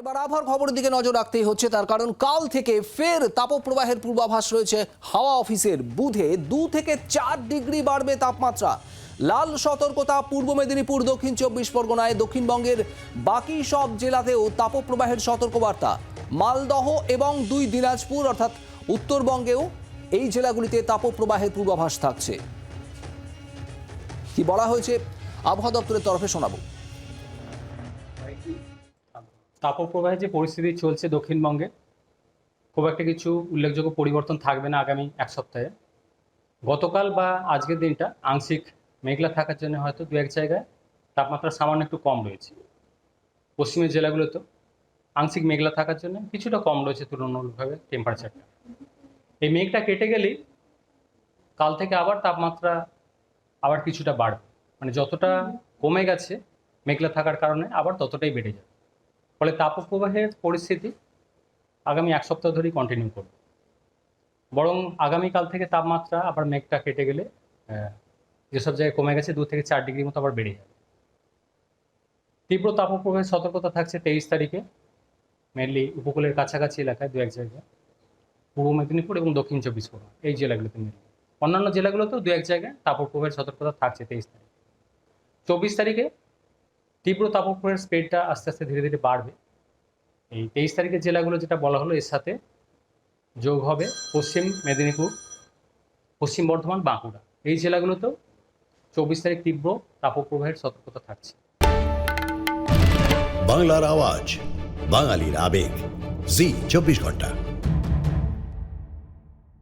এবার খবরের দিকে নজর রাখতেই হচ্ছে, তার কারণ কাল থেকে ফের তাপপ্রবাহের পূর্বাভাস রয়েছে। হাওয়া অফিসের বুধে দু থেকে চার ডিগ্রি বাড়বে তাপমাত্রা। লাল সতর্কতা পূর্ব মেদিনীপুর, দক্ষিণ চব্বিশ পরগনায়, দক্ষিণবঙ্গের বাকি সব জেলাতেও তাপপ্রবাহের সতর্কবার্তা। মালদহ এবং দুই দিনাজপুর, অর্থাৎ উত্তরবঙ্গেও এই জেলাগুলিতে তাপপ্রবাহের পূর্বাভাস থাকছে। কি বলা হয়েছে, আবহাওয়া দপ্তরের তরফে শোনাবো। তাপপ্রবাহের যে পরিস্থিতি চলছে দক্ষিণবঙ্গে, খুব একটা কিছু উল্লেখযোগ্য পরিবর্তন থাকবে না আগামী এক সপ্তাহে। গতকাল বা আজকের দিনটা আংশিক মেঘলা থাকার জন্য হয়তো দু এক জায়গায় তাপমাত্রা সামান্য একটু কম রয়েছে। পশ্চিমের জেলাগুলোতে আংশিক মেঘলা থাকার জন্য কিছুটা কম রয়েছে তুলনামূলকভাবে টেম্পারেচারটা এই মেঘটা কেটে গেলেই কাল থেকে আবার তাপমাত্রা আবার কিছুটা বাড়বে। মানে যতটা কমে গেছে মেঘলা থাকার কারণে আবার ততটাই বেড়ে যাবে। ফলে তাপপ্রবাহের পরিস্থিতি আগামী এক সপ্তাহ ধরেই কন্টিনিউ করবে। বরং আগামীকাল থেকে তাপমাত্রা আবার মেঘটা কেটে গেলে যেসব জায়গায় কমে গেছে দু থেকে চার ডিগ্রি মতো আবার বেড়ে যাবে। তীব্র তাপপ্রবাহের সতর্কতা থাকছে তেইশ তারিখে মেনলি উপকূলের কাছাকাছি এলাকায় দু এক জায়গায়, পূর্ব মেদিনীপুর এবং দক্ষিণ চব্বিশ পরগনা, এই জেলাগুলোতে মেনলি অন্যান্য জেলাগুলোতেও দু এক জায়গায় তাপপ্রবাহের সতর্কতা থাকছে তেইশ তারিখ। চব্বিশ তারিখে তীব্র তাপপ্রবাহের স্পিডটা আস্তে আস্তে ধীরে ধীরে বাড়বে। এই তেইশ তারিখের জেলাগুলো যেটা বলা হলো, এর সাথে যোগ হবে পশ্চিম মেদিনীপুর, পশ্চিম বর্ধমান, বাঁকুড়া। এই জেলাগুলোতেও চব্বিশ তারিখ তীব্র তাপপ্রবাহের সতর্কতা থাকছে। বাংলার আওয়াজ, বাঙালির আবেগ। জি, চব্বিশ ঘণ্টা।